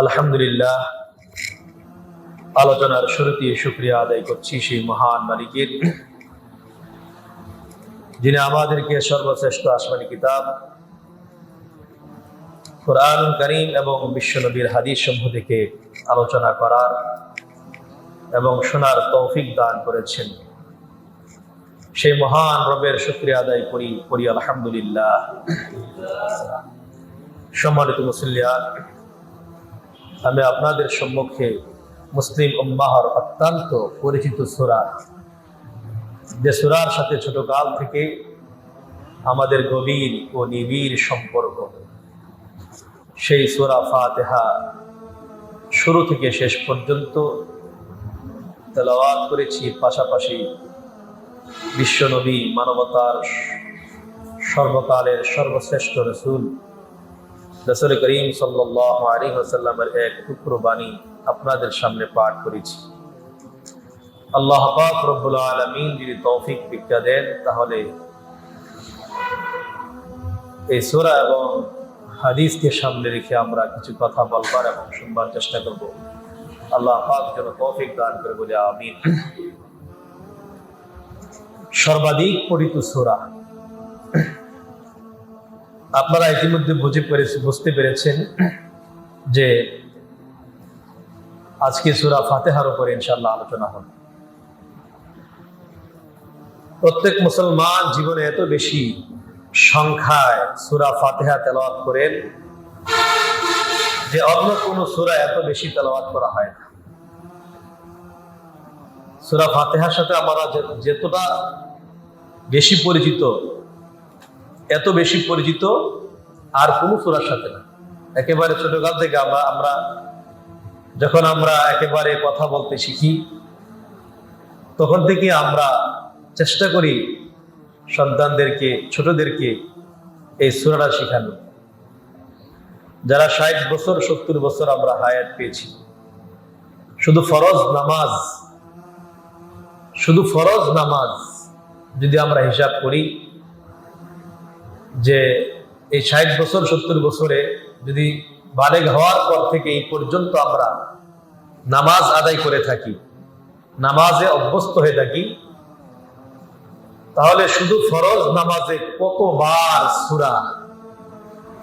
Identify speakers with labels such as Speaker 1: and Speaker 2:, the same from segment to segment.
Speaker 1: আলহামদুলিল্লাহ। আলোচনার শুরুতে শুক্রিয়া আদায় করছি সেই মহান মালিকের। যিনি আমাদেরকে সর্বশ্রেষ্ঠ আসমানি কিতাব কোরআন করিম এবং বিশ্বনবীর হাদিস সমূহ থেকে আলোচনা করার এবং শোনার তৌফিক দান করেছেন। সেই মহান রবের শুক্রিয়া আদায় করি করি আলহামদুলিল্লাহ। সম্মানিত মুসলিয়ান আমি আপনাদের সম্মুখে মুসলিম উম্মাহর অত্যন্ত পরিচিত সুরা। যে সুরার সাথে ছোটকাল থেকে আমাদের গভীর ও নিবিড় সম্পর্ক, সেই সুরা ফাতেহা শুরু থেকে শেষ পর্যন্ত তেলাওয়াত করেছি, পাশাপাশি বিশ্বনবী মানবতার সর্বকালের সর্বশ্রেষ্ঠ রসুল রসুল করিম হাসাল্লামের এক টুকরো বাণী আপনাদের সামনে পাঠ করেছি। আল্লাহ রব্বুল আলমিন যদি তৌফিক ভিক্ষা দেন, তাহলে এই সোরা এবং হাদিসকে সামনে রেখে আমরা কিছু কথা বলবার এবং শুনবার চেষ্টা করব। আল্লাহ পাক যেন তৌফিক দান করে বলে, আমিন। সর্বাধিক পঠিত সোরা আপনারা ইতিমধ্যে বুঝে পেরেছে, বুঝতে পেরেছেন যে আজকে সুরা ফাতেহার উপরে ইনশাল্লাহ আলোচনা হবে। প্রত্যেক মুসলমান জীবনে এত বেশি সংখ্যায় সুরা ফাতেহা তেলাওয়াত করেন যে অন্য কোন সুরা এত বেশি তেলাওয়াত করা হয় না। সুরা ফাতেহার সাথে আমরা যতটা বেশি পরিচিত এত বেশি পরিচিত আর কোনো সুরার সাথে না। একেবারে ছোটকাল থেকে আমরা আমরা যখন আমরা একেবারে কথা বলতে শিখি, তখন থেকে আমরা চেষ্টা করি সন্তানদেরকে, ছোটদেরকে এই সুরাটা শেখানো যারা ষাট বছর, সত্তর বছর আমরা হায়াত পেয়েছি, শুধু ফরজ নামাজ, শুধু ফরজ নামাজ যদি আমরা হিসাব করি যে এই ষাট বছর, সত্তর বছরে যদি বালেগ হওয়ার পর থেকে এই পর্যন্ত আমরা নামাজ আদায় করে থাকি, নামাজে অভ্যস্ত হয়ে থাকি, তাহলে শুধু ফরজ নামাজে কতবার সুরা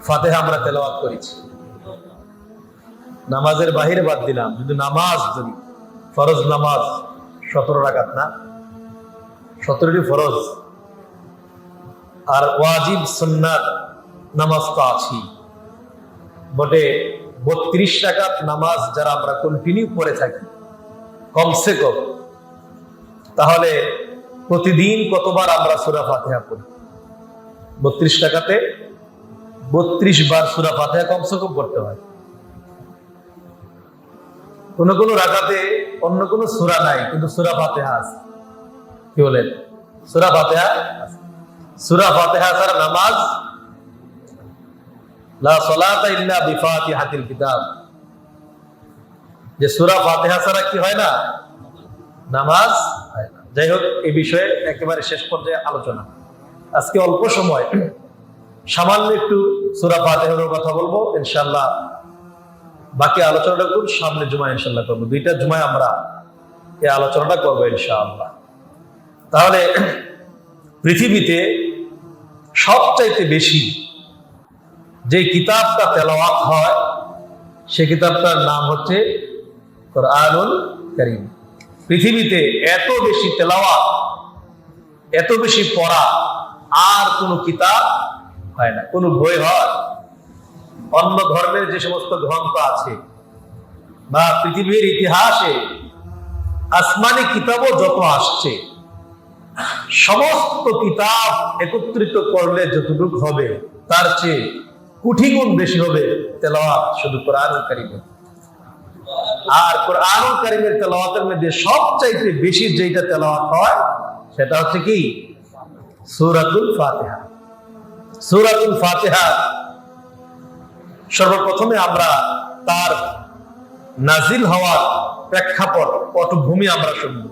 Speaker 1: ফাতেহা আমরা তেলাওয়াত করেছি? নামাজের বাহিরে বাদ দিলাম, যদি নামাজ যদি ফরজ নামাজ সতেরো রাকাত না, সতেরোটি ফরজ আর ওয়াজিব সুন্নাত নামাজ তো আছি বটে, বত্রিশ টাকাত নামাজ যারা আমরা কন্টিনিউ করে থাকি, কমসে কম, তাহলে প্রতিদিন কতবার আমরা সুরা ফাতেহা পড়ি? বত্রিশ টাকাতে বত্রিশ বার সুরা ফাতেহা কমসে কম পড়তে হয়। কোন কোনো রাখাতে অন্য কোনো সুরা নাই, কিন্তু সুরা ফাতেহা আছে। কি বলেন? সুরা ফাতেহা আছে। সুরা ফাতেহা ছাড়া নামাজ, লা ইল্লা বিফাতিহাতিল কিতাব। যে সুরা ফাতেহা ছাড়া কি হয় না? নামাজ যাই হোক, এই বিষয়ে একেবারে শেষ পর্যায়ে আলোচনা। আজকে অল্প সময়, সামান্য একটু সুরা ফাতেহার কথা বলব ইনশাল্লাহ বাকি আলোচনাটা করব সামনে জুমায় ইনশাল্লাহ করব। দুইটা জুমায় আমরা এই আলোচনাটা করব ইনশাআল্লাহ। তাহলে, পৃথিবীতে সবচাইতে বেশি যে কিতাবটা তেলাওয়াত হয়, সে কিতাবটার নাম হচ্ছে কোরআনুল করিম। পৃথিবীতে এত বেশি তেলাওয়াত, এত বেশি পড়া, আর কোনো কিতাব হয় না, কোনো বই হয়। অন্য ধর্মের যে সমস্ত গ্রন্থ আছে বা পৃথিবীর ইতিহাসে আসমানি কিতাবও যত আসছে সমস্ত কিতাব একত্রিত করলে যতটুকু হবে, তার চেয়ে কোটি গুণ বেশি হবে তেলাওয়াত শুধু কোরআন কারিমে। আর কোরআন কারিমের তেলাওয়াতের মধ্যে সবচাইতে বেশি যেটা তেলাওয়াত হয়, সেটা হচ্ছে কি? সূরাতুল ফাতিহা। সূরাতুল ফাতিহা সর্বপ্রথমে আমরা তার নাজিল হওয়ার প্রেক্ষাপট, পটভূমি আমরা শুনব।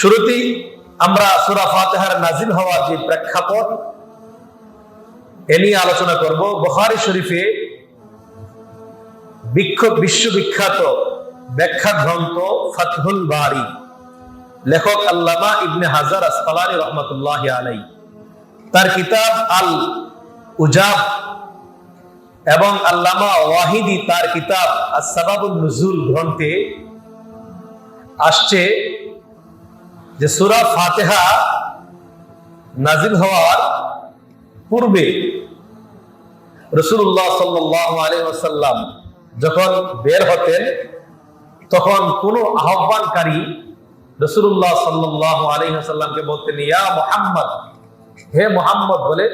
Speaker 1: শুরুতেই আমরা সুরা ফাতেহার নাজিল হওয়ার যে প্রেক্ষাপট, এ নিয়ে আলোচনা করব। বখারি শরীফে বিক্ষোভ, বিশ্ববিখ্যাত ব্যাখ্যা গ্রন্থ ফাতহুল বারি। লেখক আল্লামা ইবনে হাজার আসফালানি রহমতুল্লাহ আলাই তার কিতাব আল উজাব এবং আল্লামা ওয়াহিদি তার কিতাব আসাবাবুল নজুল গ্রন্থে আসছে। যে সুরা ফাতেহা নাজিল হওয়ার পূর্বে রসুল্লাহ সাল্লাহ আলহাম যখন বের হতেন, তখন কোনো আহ্বানকারী রসুল্লাহ সাল্লাহ আলহামকে বলতেন, ইয়া মোহাম্মদ, হে মোহাম্মদ বলে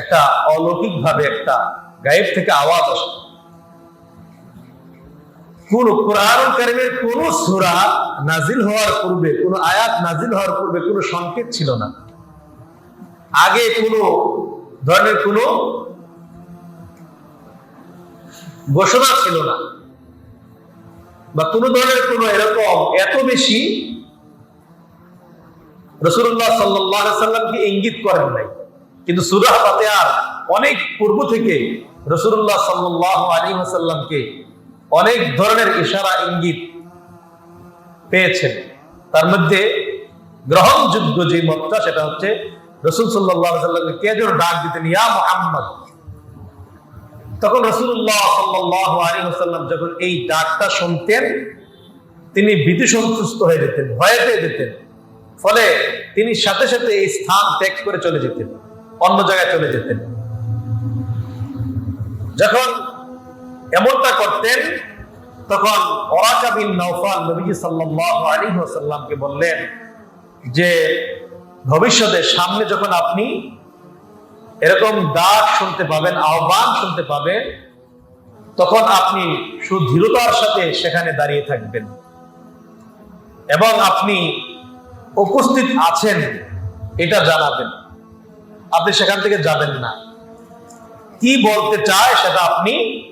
Speaker 1: একটা অলৌকিক ভাবে একটা গায়েব থেকে আওয়াজ আসে। কোন কোরআন কারিমের কোন সুরা নাজিল হওয়ার পূর্বে, কোন আয়াত নাজিল হওয়ার পূর্বে কোনো সংকেত ছিল না। আগে কোনো ধরনের কোনো ঘোষণা ছিল না। বা কোন ধরনের কোন এরকম এত বেশি রসুল্লাহ সাল্লামকে ইঙ্গিত করেন নাই। কিন্তু সুরাহ ফাতেহার অনেক পূর্ব থেকে রসুল্লাহ সাল্লাহ আলী হাসাল্লামকে অনেক ধরনের ইশারা ইঙ্গিত পেয়েছেন। তার মধ্যে গ্রহণযোগ্য যে মতটা, সেটা হচ্ছে রসুল সাল্লাহ কে যেন ডাক দিতেন, ইয়া মোহাম্মদ। তখন রসুল্লাহ সাল্লাহ আলী হাসাল্লাম যখন এই ডাকটা শুনতেন, তিনি ভীতি সন্তুষ্ট হয়ে যেতেন, ভয়ে পেয়ে যেতেন। ফলে তিনি সাথে সাথে এই স্থান ত্যাগ করে চলে যেতেন, অন্য জায়গায় চলে যেতেন। যখন এমনটা করতেন, তখন ওরাকাবিন নৌফাল নবীজি সাল্লাহ আলী সাল্লামকে বললেন যে, ভবিষ্যতে সামনে যখন আপনি এরকম ডাক শুনতে পাবেন, আহ্বান শুনতে পাবেন, তখন আপনি সুদৃঢ়তার সাথে সেখানে দাঁড়িয়ে থাকবেন। এবং আপনি উপস্থিত আছেন, এটা জানাবেন। আপনি সেখান থেকে যাবেন না। কি বলতে চায় সেটা আপনি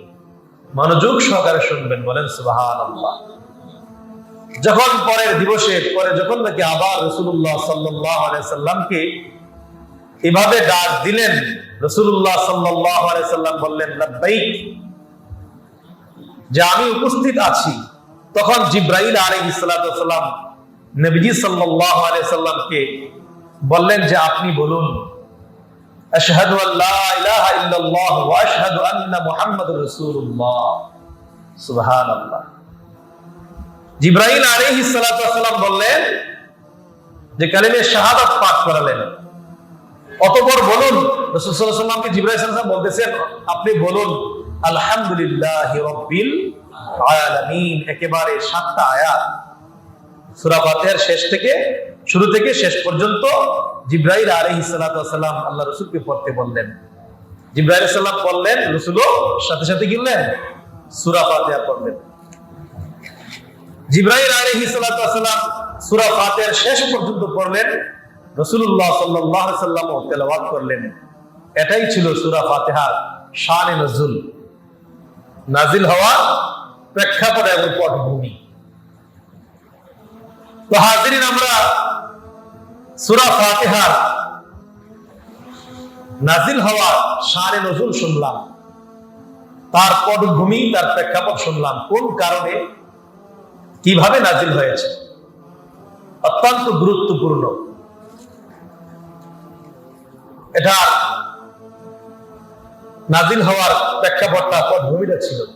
Speaker 1: মনোযোগ সহকারে শুনবেন, বলেন সুবাহান আল্লাহ যখন পরের দিবসে, পরে যখন নাকি আবার রসুল্লাহ সাল্লাহ সাল্লামকে এভাবে ডাক দিলেন রসুল্লাহ সাল্লাহ সাল্লাম বললেন যে আমি উপস্থিত আছি। তখন জিব্রাইল আলী সাল্লাম নবীজি সাল্লাহ সাল্লামকে বললেন যে, আপনি বলুন আশহাদু আল্লাহ ইলাহা ইল্লাল্লাহ ওয়া আশহাদু আন্না মুহাম্মাদুর রাসূলুল্লাহ। সুবহানাল্লাহ। জিব্রাইল আলাইহিস সালাতু ওয়াসালাম বললেন যে শাহাদাত পাঠ করালেন। অতঃপর বলুন, রাসূল সাল্লাল্লাহু আলাইহি ওয়াসাল্লামকে জিব্রাইল সাল্লাল্লাহু বলতেছেন, আপনি বলুন, আলহামদুলিল্লাহি রাব্বিল আলামিন। একেবারে সাতটা আয়াত, সূরা ফাতিহার শেষ থেকে শুরু থেকে শেষ পর্যন্ত জিব্রাইল আলহি সালাম আল্লাহ রসুলকে পড়তে বললেন। জিব্রাইল সাল্লাম পড়লেন, রসুলও সাথে সাথে গিললেন, সুরা ফাতেহা পড়লেন। জিব্রাইল আলহি সালাম সুরা ফাতেহার শেষ পর্যন্ত পড়লেন রসুল্লাহ সাল্লাহ সাল্লাম তেলাওয়াত করলেন। এটাই ছিল সুরা ফাতেহার শান নজুল। নাজিল হওয়া প্রেক্ষাপট এবং পটভূমি। তো হাজিরিন, আমরা সুরা ফাতেহার নাজিল হওয়া সারে নজুল শুনলাম। তার পটভূমি, তার প্রেক্ষাপট শুনলাম। কোন কারণে? কীভাবে নাজিল হয়েছে? অত্যন্ত গুরুত্বপূর্ণ। এটা নাজিল হওয়ার প্রেক্ষাপটটা পটভূমিটা ছিল।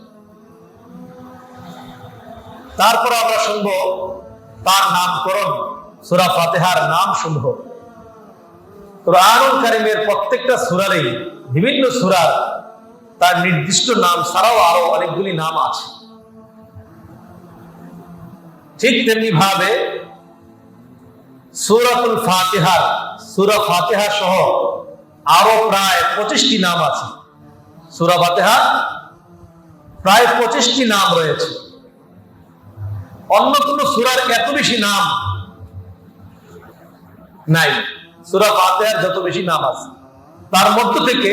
Speaker 1: তারপর আমরা শুনব তার নামকরণ। সুরা ফাতেহার নাম সমূহ। কোরআনুল কারিমের প্রত্যেকটা সুরারই বিভিন্ন সুরার তার নির্দিষ্ট নাম ছাড়াও আরও অনেকগুলি নাম আছে। ঠিক তেমনি ভাবে সুরাতুল ফাতেহার, সুরা ফাতেহা সহ আরও প্রায় পঁচিশটি নাম আছে। সুরা ফাতেহা প্রায় পঁচিশটি নাম রয়েছে। অন্য কোন সুরার এত বেশি নাম নাই। সুরা ফাতেহার যত বেশি নাম আছে, তার মধ্য থেকে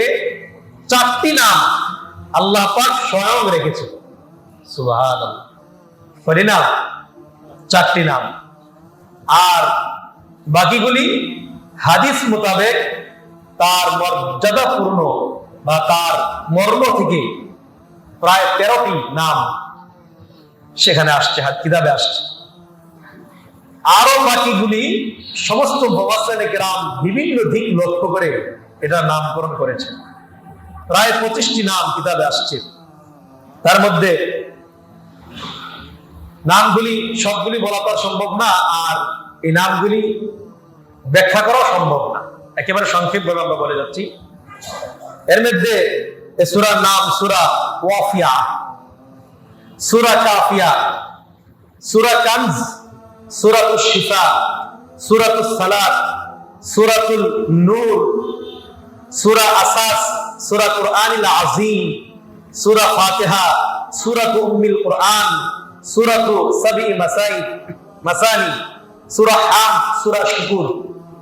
Speaker 1: চারটি নাম আল্লাহ পাক স্বয়ং রেখেছে সুহান করি না? চারটি নাম। আর বাকিগুলি হাদিস মোতাবেক তার মর্যাদাপূর্ণ বা তার মর্ম থেকে প্রায় তেরোটি নাম সেখানে আসছে, হাত কিতাবে আসছে। আরও বাকিগুলি সমস্ত রাম বিভিন্ন দিক লক্ষ্য করে এটা নামকরণ করেছে। প্রায় পঁচিশটি নাম কিতাবে আসছে। তার মধ্যে নামগুলি, সবগুলি বলা তো সম্ভব না, আর এই নামগুলি ব্যাখ্যা করাও সম্ভব না। একেবারে সংক্ষেপ ভাবে আমরা বলে যাচ্ছি। এর মধ্যে সুরার নাম সুরা ওয়াফিয়া। সুরা কাফিয়া। সুরা কানজ। সুরাতুল শিফা সুরাতুল সালাত, সুরাতুল নূর, সুরা আসাস, সুরা সুরা উম্মিল সাবি মাসাই মাসানি, সুরা হাম, সুরা শুকুর।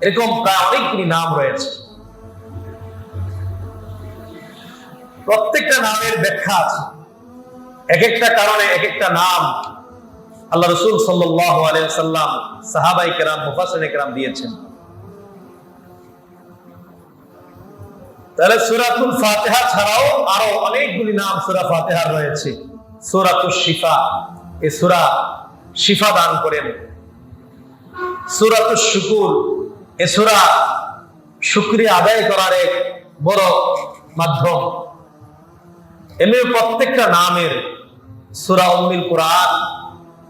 Speaker 1: এরকম প্রায় অনেকগুলি নাম রয়েছে। প্রত্যেকটা নামের ব্যাখ্যা আছে। এক একটা কারণে এক একটা নাম। আল্লাহ রসুল সাল্লাহ আলাইসাল্লাম সাহাবাই কেরাম মুফাসিন কেরাম দিয়েছেন। তাহলে সুরাতুল ফাতেহা ছাড়াও আরও অনেকগুলি নাম সুরা ফাতেহার রয়েছে। সুরাতুল শিফা এ সুরা শিফা দান করেন সুরাতুল শুকুর, এ সুরা শুক্রিয়া আদায় করার এক বড় মাধ্যম। এমনি প্রত্যেকটা নামের সুরা উম্মিল কোরআন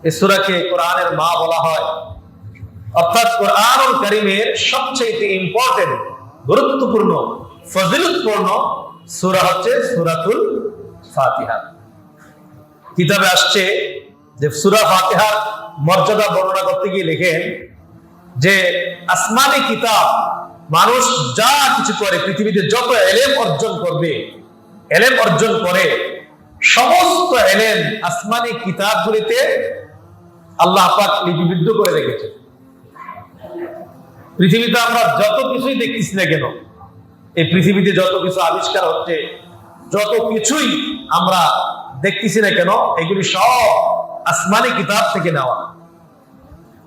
Speaker 1: এ সুরাকে কোরআনের মা বলা হয়। অর্থাৎ কোরআনুল করিমের সবচেয়ে ইম্পর্টেন্ট গুরুত্বপূর্ণ, ফজিলতপূর্ণ সুরা হচ্ছে সুরাতুল ফাতিহা। কিতাবে আসছে যে সুরা ফাতিহার মর্যাদা বর্ণনা করতে গিয়ে লেখেন যে, আসমানি কিতাব মানুষ যা কিছু করে, পৃথিবীতে যত এলেম অর্জন করবে, এলেম অর্জন করে, সমস্ত এলেম আসমানি কিতাবগুলিতে আল্লাহ পাক লিপিবদ্ধ করে রেখেছে পৃথিবীতে আমরা যত কিছুই দেখতেছি না কেন, এই পৃথিবীতে যত কিছু আবিষ্কার হচ্ছে, যত কিছুই আমরা দেখতেছি না কেন, এগুলি সব আসমানি কিতাব থেকে নেওয়া।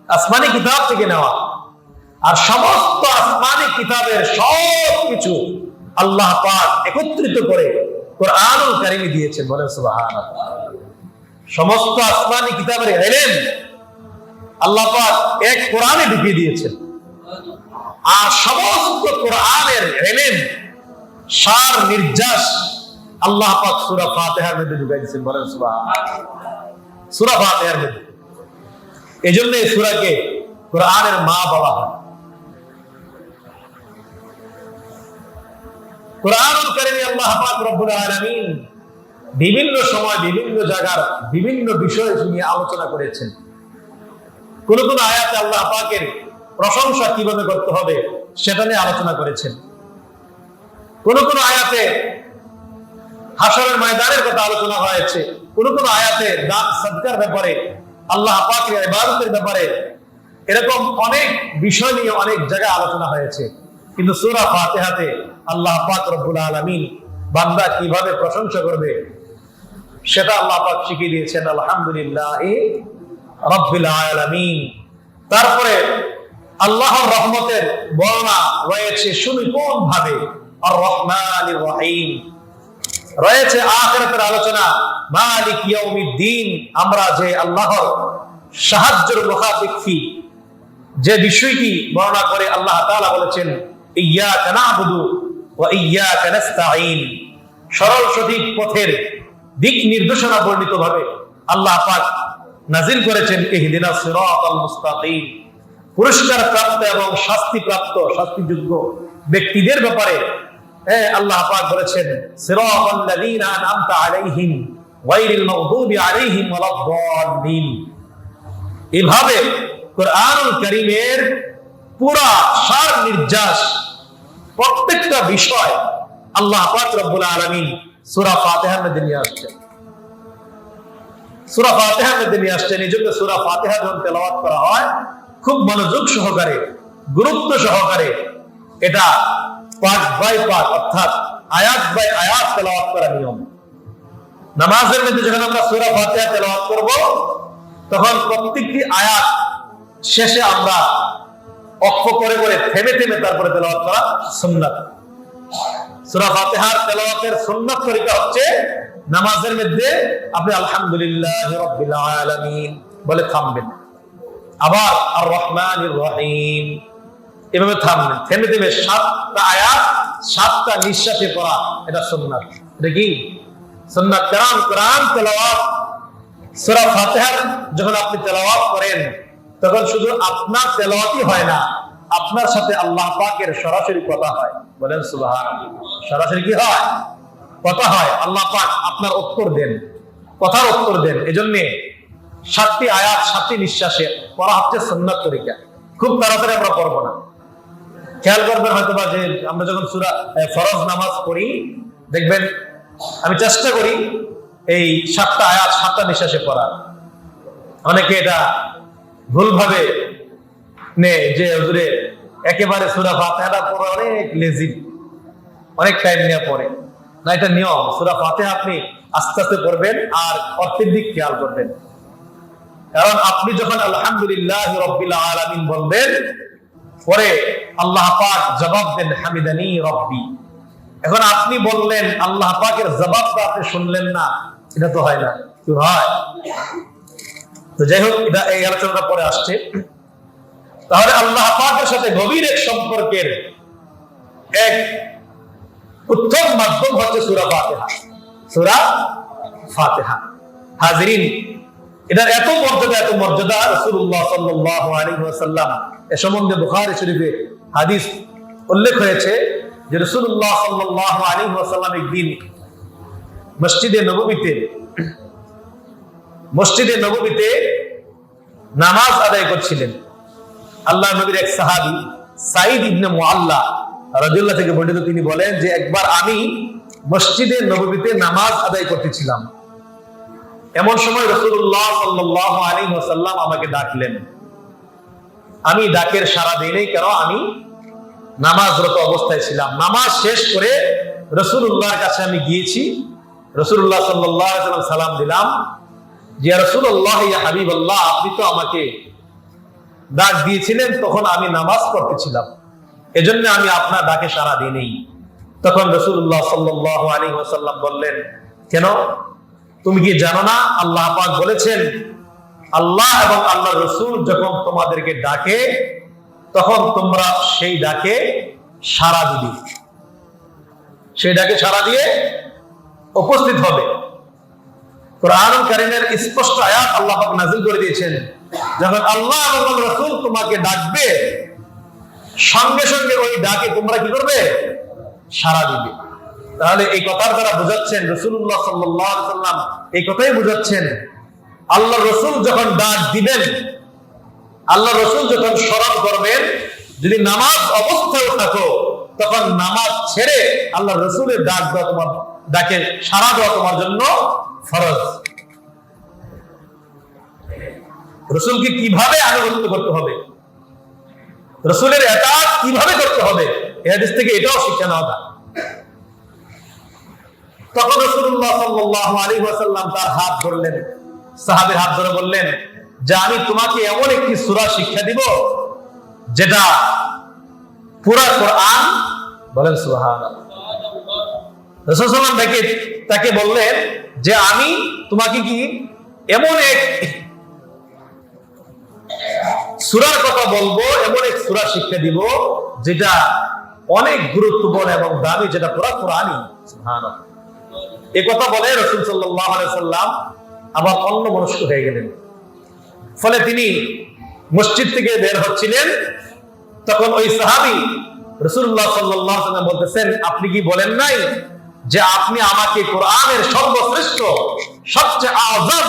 Speaker 1: আসমানি কিতাব থেকে নেওয়া। আর সমস্ত আসমানি কিতাবের সব কিছু আল্লাহ পাক একত্রিত করে কোরআনুল কারিমে দিয়েছেন, বলেন সুবহানাল্লাহ। সমস্ত আসমানি কিতাবের এলেন আল্লাহ এক কোরআনে ঢুকিয়ে দিয়েছেন। আর সমস্ত কোরআনের এলেন সার নির্যাস আল্লাহ পাক সূরা ফাতিহার মধ্যে ঢুকাই দিয়েছেন বলেন সুবহানাল্লাহ। সূরা ফাতিহার মধ্যে। এজন্য এই সূরাকে কোরআনের মা বলা হয়। কোরআন কারিমে আল্লাহ পাক রব্বুল আলামিন বিভিন্ন সময় বিভিন্ন জায়গার বিভিন্ন বিষয় নিয়ে আলোচনা করেছেন। কোন কোন আয়াতে আল্লাহ পাকের প্রশংসা কীভাবে করতে হবে সেটা নিয়ে আলোচনা করেছেন। কোন কোন আয়াতে হাসরের ময়দানের কথা আলোচনা হয়েছে। কোন কোন আয়াতে দান সদকার ব্যাপারে, আল্লাহ পাকের ইবাদতের ব্যাপারে এরকম অনেক বিষয় নিয়ে অনেক জায়গায় আলোচনা হয়েছে। কিন্তু সূরা ফাতিহাতে আল্লাহ পাক রব্বুল আলামিন বান্দা কীভাবে প্রশংসা করবে সেটা আল্লাহ পাক শিখিয়ে দিয়েছেন, আলহামদুলিল্লাহ রব্বিল আলামিন। তারপরে আল্লাহর রহমতের বর্ণনা রয়েছে সুনিপুণ ভাবে আর রহমানির রহিম। রয়েছে আখিরাতের আলোচনা, মালিক ইয়াউমিদ্দিন। আমরা যে আল্লাহর সাহায্যের মুখাপেক্ষী, যে বিষয়টি বর্ণনা করে আল্লাহ তাআলা বলেছেন ইয়াকা না'বুদু ওয়া ইয়াকা নাস্তাঈন। সরল সঠিক পথের দিক নির্দেশনা বর্ণিত ভাবে আল্লাহ পাক নাজিল করেছেন, ইহদিনা সিরাতাল মুস্তাকিম পুরস্কার প্রাপ্ত এবং শাস্তি প্রাপ্ত, শাস্তিযোগ্য ব্যক্তিদের ব্যাপারে হ্যাঁ আল্লাহ পাক বলেছেন, সিরাতাল লাযীনা আনআমতা আলাইহিম গায়রিল মাগদুবি আলাইহিম ওয়ালাদ-দাল্লিন এভাবে কোরআনুল কারীমের পুরা সার নির্যাস প্রত্যেকটা বিষয় আল্লাহ পাক রব্বুল আলামিন সূরা ফাতিহার মধ্যে নিয়ে আসছেন সূরা ফাতিহার মধ্যে নিয়ে আসছেন এই জন্য সূরা ফাতিহা যখন তেলাওয়াত করা হয়, খুব মনোযোগ সহকারে, গুরুত্ব সহকারে এটা পাঠ বাই পাঠ, অর্থাৎ আয়াত বাই আয়াত তেলাওয়াত করা নিয়ম। নামাজের মধ্যে যখন আমরা সূরা ফাতিহা তেলাওয়াত করব, তখন প্রত্যেকটি আয়াত শেষে আমরা অক্ষ করে করে থেমে থেমে তারপরে তেলাওয়াত করা সুন্নাত। সূরা ফাতিহার তেলাওয়াতের সুন্নাত তরিকা হচ্ছে নামাজের মধ্যে আপনি আলহামদুলিল্লাহ রব্বিল আলামিন বলে থামবেন। আবার আর রহমান রহিম। এভাবে থামবেন। থেমে থেমে সাতটা আয়াত, সাতটা নিঃশ্বাসে পড়া, এটা সুন্নাত। এটা কি? সুন্নাত কোরআন কোরআন, তেলাওয়াত। সূরা ফাতিহা যখন আপনি তেলাওয়াত করেন, তখন শুধু আপনার তেলাওয়াতই হয় না আপনার সাথে আল্লাহ পাকের সরাসরি কথা হয়। বলেন সুবহানাল্লাহ। সরাসরি কি হয়? কথা হয়। আল্লাহ পাক আপনার উত্তর দেন। কথার উত্তর দেন। এজন্যে সাতটি আয়াত, সাতটি নিঃশ্বাসে পড়া হচ্ছে সুন্নাত তরিকা। খুব তাড়াতাড়ি আমরা পড়ব না। খেয়াল করবেন হয়তো বা যে আমরা যখন সুরা ফরজ নামাজ পড়ি, দেখবেন আমি চেষ্টা করি এই সাতটা আয়াত, সাতটা নিঃশ্বাসে পড়ার। অনেকে এটা ভুলভাবে নে, যে একেবারে সুরা ফাতিহাটা পড়ে অনেক লেজি অনেক টাইম নিয়ে পড়ে। না, এটা নিয়ম। সুরা ফাতিহা আপনি আস্তে আস্তে পড়বেন আর অর্থের দিক খেয়াল করবেন। কারণ আপনি যখন আলহামদুলিল্লাহ রব্বিল আলামিন বলবেন, পরে আল্লাহ পাক জবাব দেন, হামিদানি রব্বি। এখন আপনি বললেন, আল্লাহ পাকের জবাবটা আপনি শুনলেন না, এটা তো হয় না। কি হয়? তো যাই হোক, এটা এই আলোচনাটা পরে আসছে। তাহলে আল্লাহ পাকের সাথে গভীর এক সম্পর্কের এক উত্তম মাধ্যম হচ্ছে সুরা ফাতেহা। সুরা ফাতেহা। হাজরিন, এটার এত মর্যাদা এত মর্যাদা রাসূলুল্লাহ সাল্লাল্লাহু আলাইহি ওয়াসাল্লাম। এ সম্বন্ধে বুখারী শরীফে হাদিস উল্লেখ হয়েছে যে রাসূলুল্লাহ সাল্লাল্লাহু আলাইহি ওয়াসাল্লাম একদিন মসজিদে নববীতে মসজিদে নববীতে নামাজ আদায় করছিলেন। আল্লাহ নবীর এক সাহাবী সাইদ ইবনে মুআল্লা রাদিয়াল্লাহু থেকে বর্ণিত, তিনি বলেন যে একবার আমি মসজিদে নববীতে নামাজ আদায় করতেছিলাম। এমন সময় রসুল্লাহ সাল্লাহ আলী ওসাল্লাম আমাকে ডাকলেন। আমি ডাকের সারা দিনেই কেন? আমি নামাজরত অবস্থায় ছিলাম। নামাজ শেষ করে রসুল্লাহর কাছে আমি গিয়েছি। রসুল্লাহ সাল্লাম সালাম দিলাম যে রসুল্লাহ হাবিব আল্লাহ আপনি তো আমাকে ডাক দিয়েছিলেন, তখন আমি নামাজ পড়তেছিলাম। এজন্য আমি আপনার ডাকে সারা দিনেই তখন রসুল্লাহ সাল্লাহ আলী ওসাল্লাম বললেন, কেন? তুমি কি জানো না? আল্লাহ পাক বলেছেন, আল্লাহ এবং আল্লাহ রসুল যখন তোমাদেরকে ডাকে, তখন তোমরা সেই ডাকে সারা দিবি। সেই ডাকে সারা দিয়ে উপস্থিত হবে। কোরআন কারিমের স্পষ্ট আয়াত আল্লাহ নাজিল করে দিয়েছেন। যখন আল্লাহ রসুল তোমাকে ডাকবে, সঙ্গে সঙ্গে ওই ডাকে তোমরা কি করবে? সারা দিবে। তাহলে এই কথার দ্বারা বোঝাচ্ছেন রসুল্লাহ সাল্লাম এই কথাই বোঝাচ্ছেন, আল্লাহ রসুল যখন ডাক দিবেন, আল্লাহ রসুল যখন স্মরণ করবেন, যদি নামাজ অবস্থায় থাকো, তখন নামাজ ছেড়ে আল্লাহ রসুলের ডাক দেওয়া তোমার, ডাকে সারা দেওয়া তোমার জন্য ফরজ। রসুলকে কীভাবে আনুগত্য করতে হবে? রসুলের একাত কীভাবে করতে হবে? এ হাদিস থেকে এটাও শিক্ষা নেওয়া যায়। তখন রসুল্লাহ সাল্লাহ আলী ওয়াসাল্লাম তার হাত ধরলেন। সাহাবের হাত ধরে বললেন, যে আমি তোমাকে এমন একটি সুরা শিক্ষা দিব, যেটা পুরা কোরআন বলেন সুহান রসুলাম তাকে তাকে বললেন যে, আমি তোমাকে কি এমন এক সুরার কথা বলব, এমন এক সুরা শিক্ষা দিব, যেটা অনেক গুরুত্বপূর্ণ এবং দামি, যেটা পুরা কোরআনই। এ কথা বলে রসুল সাল্লাম আবার অন্য মনস্ক হয়ে গেলেন। ফলে তিনি মসজিদ থেকে বের হচ্ছিলেন, তখন ওই সাহাবি রসুল্লাহ সাল্লাম বলতেছেন, আপনি কি বলেন নাই যে আপনি আমাকে কোরআনের সর্বশ্রেষ্ঠ, সবচেয়ে আজম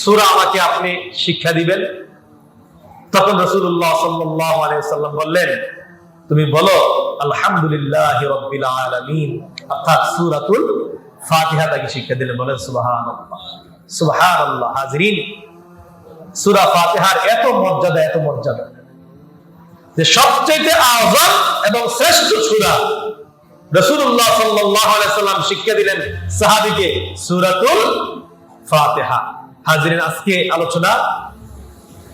Speaker 1: সুরা আমাকে আপনি শিক্ষা দিবেন? তখন রসুল্লাহ সাল্লাম বললেন, তুমি বলো, আলহামদুলিল্লাহ রব্বিল অর্থাৎ ফাতিহা তাকে শিক্ষা দিলেন বলেন হাজরিন। ফাতিহার এত মর্যাদা এত মর্যাদা যে সবচেয়ে আযম এবং শ্রেষ্ঠ সূরা রাসূলুল্লাহ সাল্লাল্লাহু সাল্লাম শিক্ষা দিলেন সাহাবীকে সূরাতুল ফাতিহা। হাজরিন, আজকে আলোচনা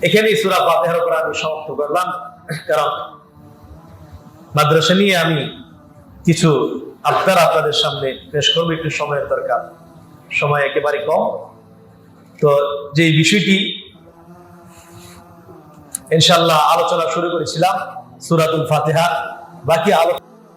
Speaker 1: এখানেই সূরা ফাতিহার উপর আমি সমাপ্ত করলাম। কারণ মাদ্রাসা নিয়ে আমি কিছু আপনারা আপনাদের সামনে পেশ করব, একটু সময়ের দরকার। সময় একেবারে কম। তো যে বিষয়টি ইনশাল্লাহ আলোচনা শুরু করেছিলাম, সুরাতুল ফাতিহা। বাকি আলোচনা